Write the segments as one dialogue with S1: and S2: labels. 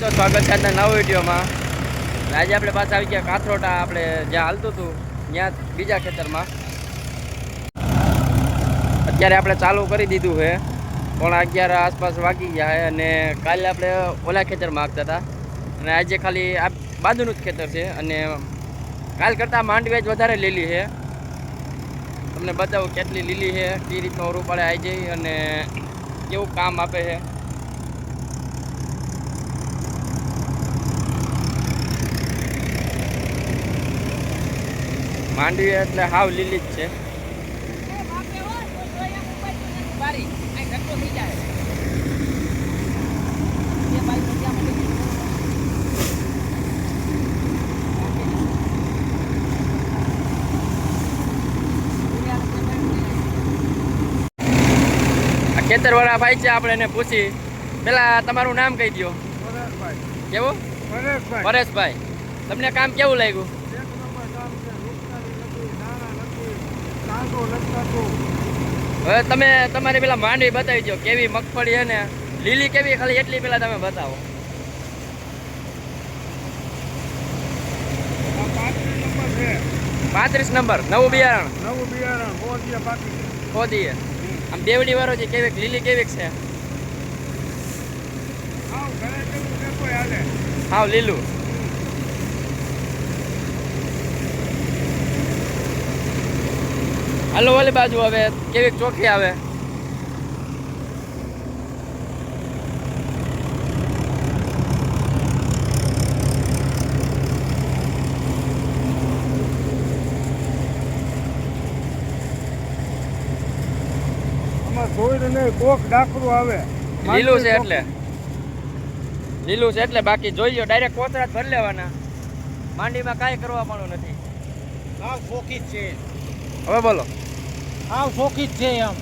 S1: તો સ્વાગત છે આજના નવા વિડીયોમાં. આજે આપણે પાછા આવી ગયા કાથરોટા, આપણે જ્યાં હાલતું હતું, ત્યાં બીજા ખેતરમાં. અત્યારે આપણે ચાલુ કરી દીધું છે, પોણા અગિયાર આસપાસ વાગી ગયા છે અને કાલે આપણે ઓલા ખેતરમાં આગતા હતા. અને આજે ખાલી આ બાજુનું જ ખેતર છે અને કાલ કરતાં માંડવી જ વધારે લીલી છે. તમને બતાવું કેટલી લીલી છે, કઈ રીતનો રૂપાળે આવી જઈ અને કેવું કામ આપે છે. માંડવી એટલે હાવ લીલી જ છે. આ ખેતરવાળા ભાઈ છે આપણે એને પૂછી. પેલા તમારું નામ કહી દો કેવું? પરેશભાઈ. તમને કામ કેવું લાગ્યું? હવે તમે તમારી પેલા માંડવી બતાવી દો કેવી મગફળી છે ને? લીલી કેવી ખાલી એટલી પેલા તમે બતાવો. પાંત્રીસ નંબર નવું બિયારણ.
S2: નવું બિયારણ
S1: ખોદીએ આમ બેવડી વાળો છે કેવીક લીલી કેવીક છે? હાવ લીલું. હાલો ઓલી બાજુ હવે કેવી ચોખ્ખી આવે.
S2: કોક ડાકરું આવે.
S1: લીલું છે એટલે. લીલું છે એટલે બાકી જોઈ લો ડાયરેક્ટ કોતરા જ ભરી લેવાના. માંડીમાં કાંઈ કરવા નથી.
S2: હા જ છે.
S1: હવે બોલો.
S2: આવ શોખી જ છે એમ.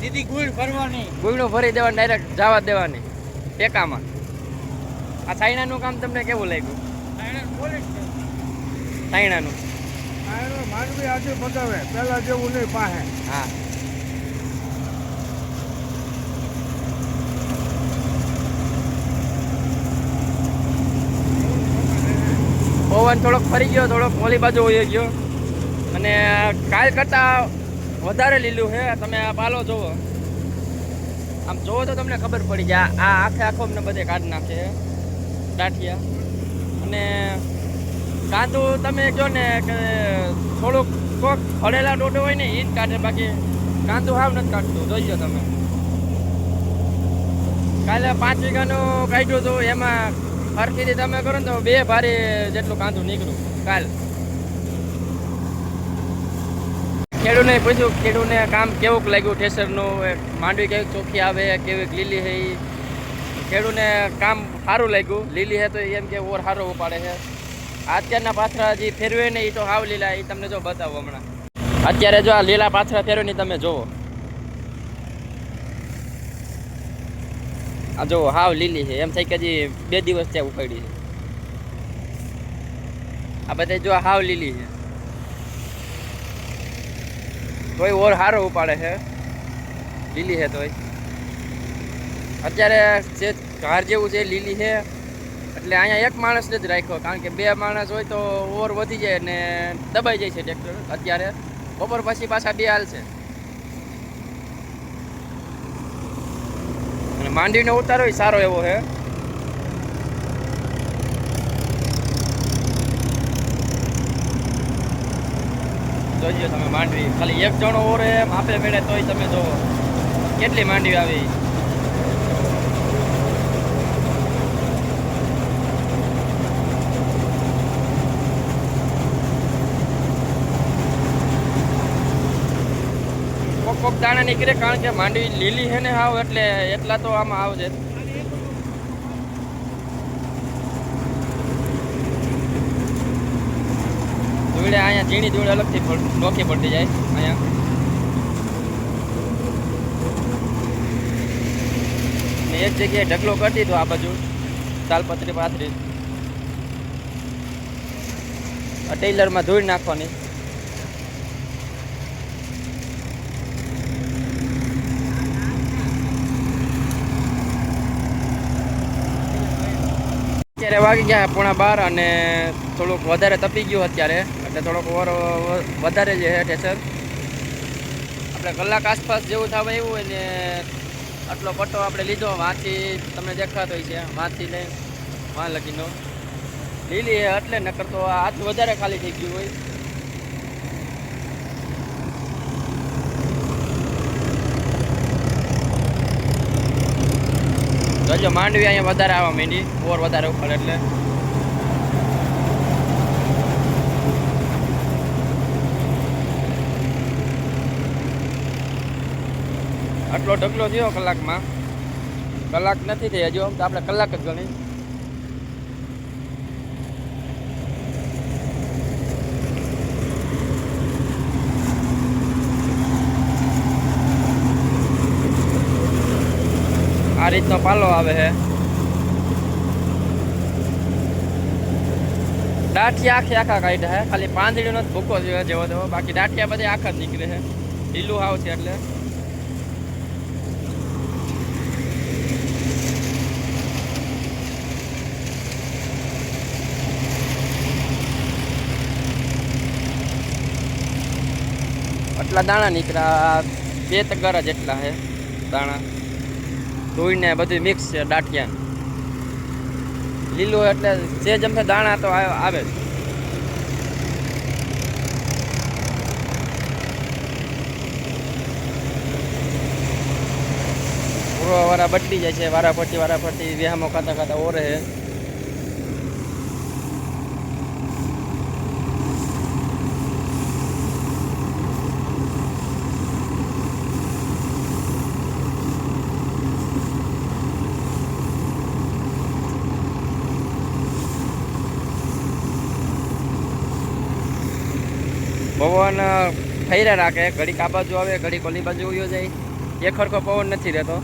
S2: સીધી ગુણ ફરવાની
S1: ગુઈણું ફરી દેવાની ડાયરેક્ટ જવા દેવાની. ટેકામાં. આ સાયણાનું કામ તમને કેવું લાગ્યું?
S2: પોલીસ છે.
S1: સાયણાનું.
S2: માંડવી આજે બતાવે. પેલા જેવું નહીં પાસે
S1: હા. પવન થોડોક ફરી ગયો થોડોક મોલી બાજુ વયો ગયો. અને કાલ કરતાં વધારે લીલું છે. તમે આ પાલો જુઓ આમ જુઓ તો તમને ખબર પડી જાય. આ આખે આખો અમને બધે કાઢી નાખે. દાંઠિયા અને કાંદું તમે કહો ને કે થોડુંક કોક ફળેલા ડોડો હોય ને એ જ કાઢે. બાકી કાંદું હાવ નથી કાઢતું. જોઈજો તમે. કાલે પાંચ વીઘાનું કાઢ્યું હતું એમાં ફરતીથી તમે કરો ને તો બે ભારી જેટલું કાંદું નીકળ્યું. કાલ. ખેડૂને પૂછ્યું, ખેડૂને કામ કેવું લાગ્યું ઠેસરનું? માંડવી કેવી ચોખ્ખી આવે, કેવી લીલી છે એ ખેડૂને કામ સારું લાગ્યું. લીલી છે તો એમ કે ઓર સારો ઉપાડે છે અત્યારના પાથરા જે ફેરવે ને એ તો હાવ લીલા એ તમને જો બતાવો હમણાં. અત્યારે જો આ લીલા પાથરા ફેરવે ને તમે જોવો. આ જો હાવ લીલી છે એમ થઈ કે હજી બે દિવસ ત્યાં ઉપાડી છે આ બધા જો હાવ લીલી છે તોય ઓર સારો ઉપાડે છે. લીલી છે તોય. અત્યારે જે ઘર જેવું છે લીલી છે. એટલે અહીંયા એક માણસને જ રાખ્યો. કારણ કે બે માણસ હોય તો ઓર વધી જાય ને દબાઈ જાય છે ટ્રેક્ટર. અત્યારે બપોર પછી પાછા બે હાલ છે. અને માંડવીનો ઉતારો સારો એવો છે. જોઈજો તમે માંડવી. ખાલી એક જણો ઓરે માપે મેળે તોય તમે જો કેટલી માંડવી આવી. કોક કોક દાણા નીકળે કારણ કે માંડવી લીલી છે ને હાવ એટલે એટલા તો આમાં આવજે. ધૂળે અહીંયા ઝીણી ધૂળ અલગથી નોખી પડતી જાય અહીંયા. એક જગ્યાએ ઢગલો કરતી તો આ બાજુ તાલપત્રી પાથરી. આ ટેલરમાં ધૂળ નાખવાની. અત્યારે વાગી ગયા પોણા બાર અને થોડુંક વધારે તપી ગયું અત્યારે. એટલે થોડોક ઓવર વધારે જે છે ટેસર. આપણે કલાક આસપાસ જેવું થવા એવું હોય ને, આટલો પટ્ટો આપણે લીધો, વાંચી તમને દેખાતો હોય છે. વાંચી લઈ વાં લગીનો. લીલી એટલે નકર તો હાથ વધારે ખાલી થઈ ગયું હોય. જોજો માંડવી અહીંયા વધારે આવવા માંડી, ઓર વધારે ઉપર એટલે. આટલો ઢગલો થયો કલાકમાં. કલાક નથી થઈ હજુ તો આપણે કલાક જ ગણી. આ રીતનો પાલો આવે છે. દાંઠિયા આખે આખા કાઢ્યા છે. ખાલી પાંદડીનો જ ભૂકો જેવો જેવો બાકી દાંઠિયા બધી આખા જ નીકળે છે. લીલું છે એટલે. આટલા દાણા નીકળ્યા બે તગારા જેટલા છે દાણા. ધોઈને બધું મિક્સ છે દાંઠિયા લીલું એટલે જે જમશે દાણા તો આવે પૂરો વારા બદલી જાય છે વારા ફરતી વારા ફરતી વ્યામો ખાતા ખાતા ઓરે છે. પવન ફૈરા રાખે. ઘડીક આ બાજુ આવે, ઘડીક ઓલી બાજુ ઉયો જાય. એક ખરખો પવન નથી રહેતો.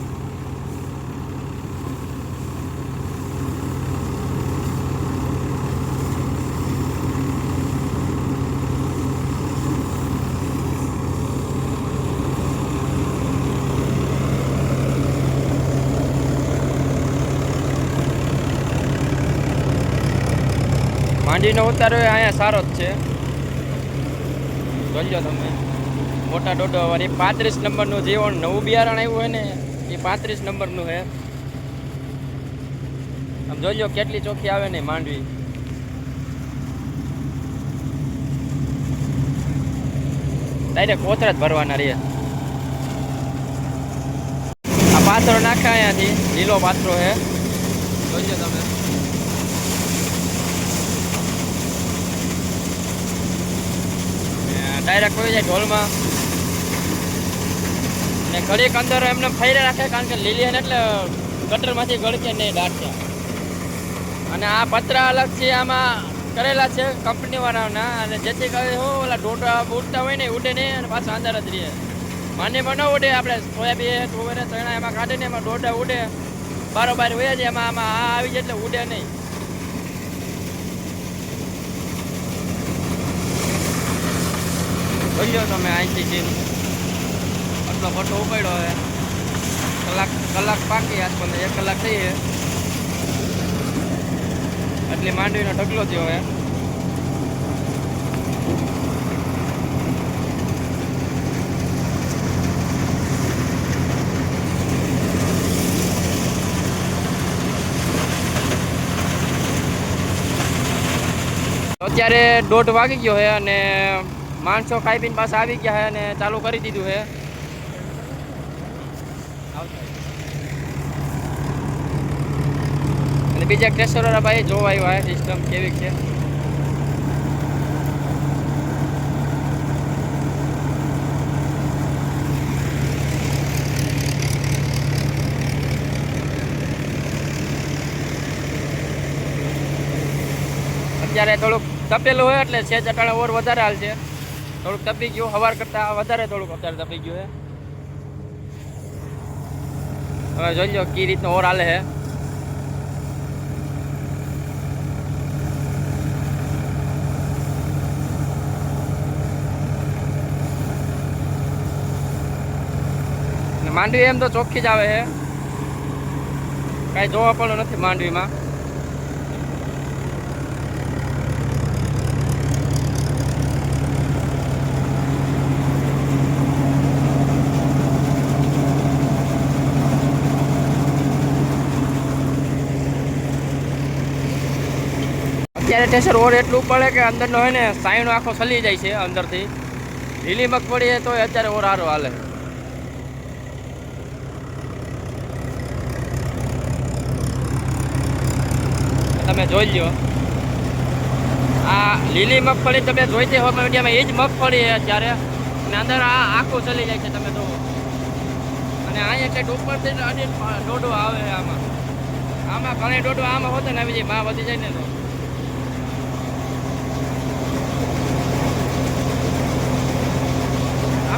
S1: માંડીનો ઉતારો એ અહીંયા સારો જ છે. જોજો તમે મોટા ડોડો વાળી પાંત્રીસ નંબરનું જે નવું બિયારણ આવ્યું હોય ને, એ પાંત્રીસ નંબરનું છે આમ જોજો કેટલી ચોખ્ખી આવે ને માંડવી. ડાયરેક્ટ કોથરા જ ભરવાના રે આ પાથરો નાખ્યા અહીંયાથી. લીલો પાથરો છે જોજો તમે. ડાયરેક્ટ હોય જાય ઢોલમાં. ને ઘડીક અંદર એમને ફરી રાખે કારણ કે લીલી એટલે ગટરમાંથી ગળકે નહીં દાંઠિયા અને આ પતરા અલગ છે આમાં કરેલા છે કંપની વાળાના અને જેથી કરી હું ઓલા ઢોટા ઉડતા હોય ને ઉડે નહીં અને પાછા અંદર જ રહે. માનીમાં ન ઉડે આપણે સોયાબીન, તુવેર, ચણા એમાં કાઢીને એમાં ઢોટા ઉડે. બારોબાર હોય જ એમાં, આમાં આ આવી જાય એટલે ઉડે નહીં. જોઈ તમે અહીંથી જઈને. આટલો ફોટો ઉપાડ્યો હવે. કલાક કલાક પાકી આસપાસ એક કલાક થઈ છે આટલી માંડવીનો ઢગલો થયો હવે. અત્યારે દોઢ વાગી ગયો છે અને માણસો ખાઈ પીને પાછા આવી ગયા છે અને ચાલુ કરી દીધું છે અને બીજા ક્રેશરવાળા ભાઈ જોવા આવ્યા છે સિસ્ટમ કેવી છે. અત્યારે થોડુંક તપેલું હોય એટલે છે અટાણે ઓર વધારે હાલ છે. થોડુંક તપી ગયું સવાર કરતાં વધારે થોડુંક અત્યારે તપી ગયું છે. હવે જોઈ લો કઈ રીતનો ઓર હાલે છે. માંડવી એમ તો ચોખ્ખી જ આવે છે. કાંઈ જોવા પણ નથી માંડવીમાં. અત્યારે ટેસર એટલું પડે કે અંદરનો હોય ને સાઈનો આખો સલી જાય છે અંદરથી. લીલી મગફળી તો તોય અત્યારે ઓર હારો હાલે. તમે જોઈ લ્યો. આ લીલી મગફળી તમે જોઈતી હોય મીડિયામાં એ જ મગફળી છે અત્યારે. અને અંદર આ આખું ચલી જાય છે, તમે જુઓ. અને અહીંયા કંઈક ઉપરથી અડી દોડો આવે આમાં. આમાં ઘણી ડોડો આમાં હોતો ને આવી જાય, માં વધી જાય ને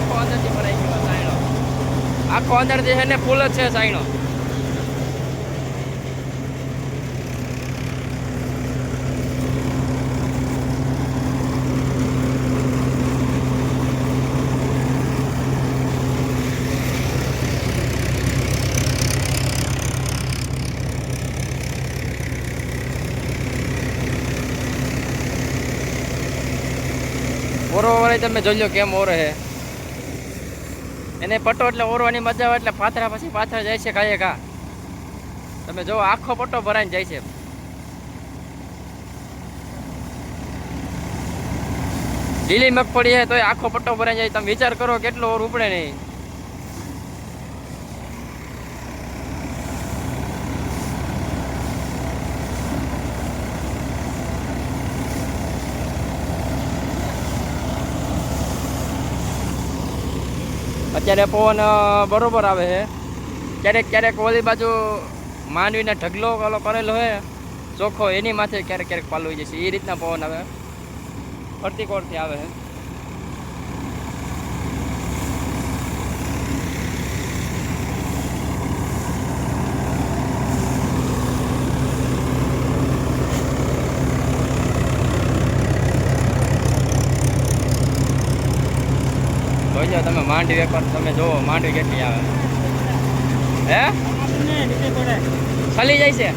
S1: આખો અંદરથી ભરાઈ ગયો સાયણો. આખો અંદરથી છે ને ફૂલ જ છે સાઈનો ઓરો વરાય તમે જોઈ લો કેમ ઓરે છે. એને પટ્ટો એટલે ઓરવાની મજા આવે એટલે પાથરા પછી પાથરા જાય છે કાંઈ ઘા તમે જો, આખો પટ્ટો ભરાઈને જાય છે. લીલી મગફળી છે તો આખો પટ્ટો ભરાઈ જાય. તમે વિચાર કરો, કેટલો ઓર ઉપડે નહીં અત્યારે પવન બરોબર આવે છે. ક્યારેક ક્યારેક ઓલી બાજુ માંડવીને ઢગલો ઓલો કરેલો હોય ચોખ્ખો એની માથે ક્યારેક ક્યારેક પાલવી જશે એ રીતના પવન આવે. ફરતી કોરથી આવે છે. જોઈ જાઓ તમે માંડવી એકવાર તમે જોવો માંડવી કેટલી આવે. હે? સલી જાય છે?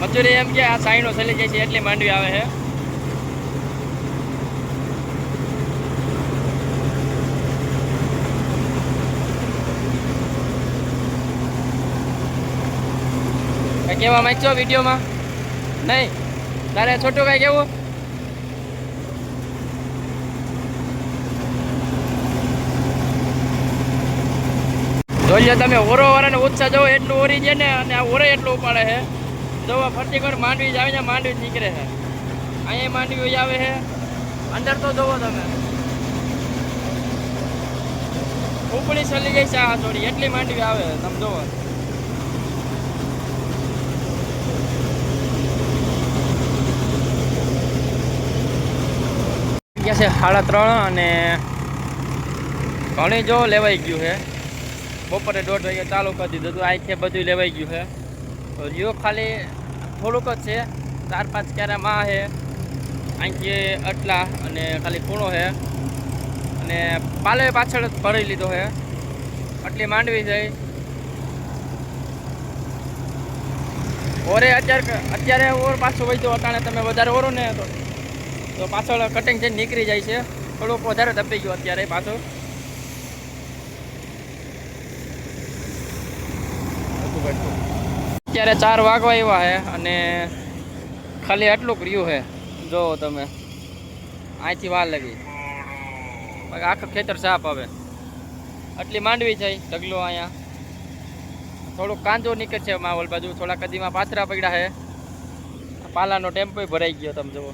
S1: મજૂરી એમ કે આ સાઈનો સલી જાય છે, એટલી માંડવી આવે છે. કહેવા માંગશો વિડીયોમાં? નહીં? તારે છોટું કાંઈ કેવું જોઈ લો તમે ઓરો વાળાને ઉત્સાહ જવો એટલું ઓરી છે ને અને આ ઓરે એટલું ઉપાડે છે. જોવો ફરતી કર માંડવી જ આવે ને માંડવી જ નીકળે છે. અહીંયા માંડવી આવે છે. અંદર તો જોવો તમે. ઉપડી ચલી જાય છે આ થોડી એટલી માંડવી આવે તમે જોવો. ગયા છે સાડા ત્રણ અને ઘણી જો લેવાઈ ગયું છે. બપોરે દોઢ વાગે ચાલુ કરી દીધું. હતું આખે બધું લેવાઈ ગયું છે. તો લ્યો ખાલી થોડુંક જ છે. ચાર પાંચ ક્યારે માં છે. અહીંથી અટલા અને ખાલી ખૂણો છે. અને પાલે પાછળ જ ભરી લીધો છે. આટલી માંડવી જઈ ઓરે અત્યારે અત્યારે ઓર પાછો વહી અટાણે તમે વધારે ઓરો ને તો પાછળ કટિંગ થઈને નીકળી જાય છે. થોડુંક વધારે દબાઈ ગયું અત્યારે પાછું. અત્યારે ચાર વાગવા એવા છે અને ખાલી આટલું કર્યું છે જો તમે અહીંથી વાર લગી. આખું ખેતર સાફ આવે. આટલી માંડવી છે ઢગલો અહીંયા. થોડુંક કાંદો નીકળશે માહોલ બાજુ થોડા કદીમાં પાથરા પડ્યા છે પાલાનો ટેમ્પો ભરાઈ ગયો, તમે જુઓ.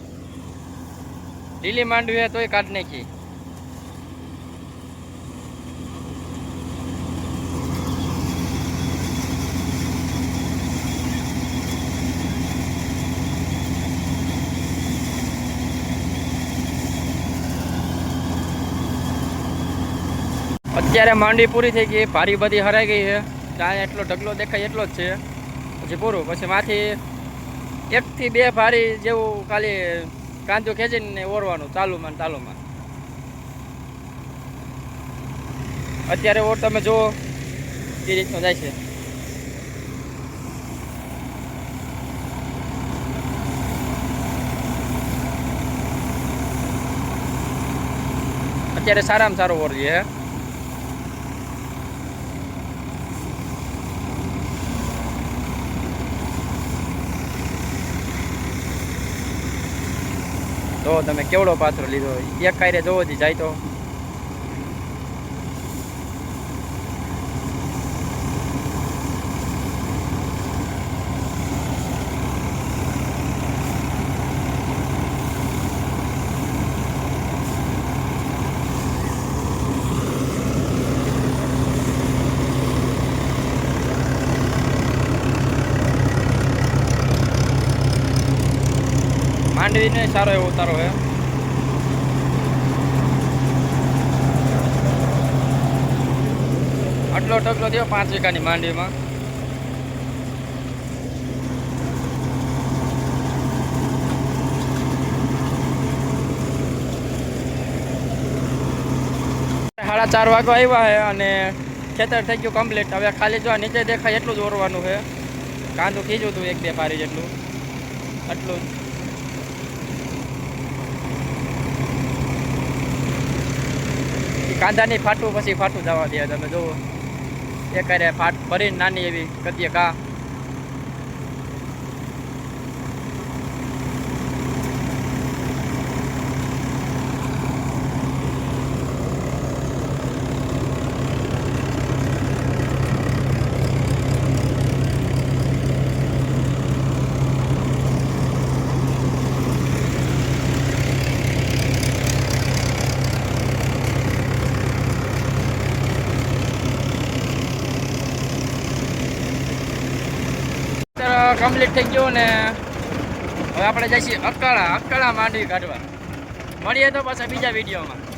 S1: લીલી માંડવી હોય તોય કાઢ નાખી. અત્યારે માંડી પૂરી થઈ ગઈ, ભારી બધી હરાઈ ગઈ છે. ત્યાં એટલો ઢગલો દેખાય એટલો જ છે. પછી પૂરું, પછી માંથી એકથી બે ભારી જેવું ખાલી કાંદો ખેંચીને ઓરવાનું, ચાલુમાં ચાલુમાં. અત્યારે ઓર તમે જુઓ, એ રીતનો જાય છે. અત્યારે સારામાં સારો ઓર છે. જો તમે કેવડો પાથરો લીધો એક કાયરે જોવો જાય તો. માંડવીને સારો એવો ઉતારો છે. આટલો ટકલો થયો પાંચ વીઘાની માંડવીમાં. સાડા ચાર વાગવા આવ્યા છે અને ખેતર થઈ ગયું કમ્પ્લીટ હવે ખાલી જો નીચે દેખાય એટલું જ ઓરવાનું છે. કાંદું કીધું હતું એક બે પારી જેટલું. આટલું જ ઈ કાંદાની ફાટું પછી ફાટું જવા દે. તમે જુઓ, એક હારે ફાટ ભરીને નાની એવી કદીએ કા કમ્પ્લીટ થઈ ગયું ને હવે આપણે જઈશું અકાળા અકાળા માંડવી કાઢવા. મળીએ તો પાછા બીજા વિડીયોમાં.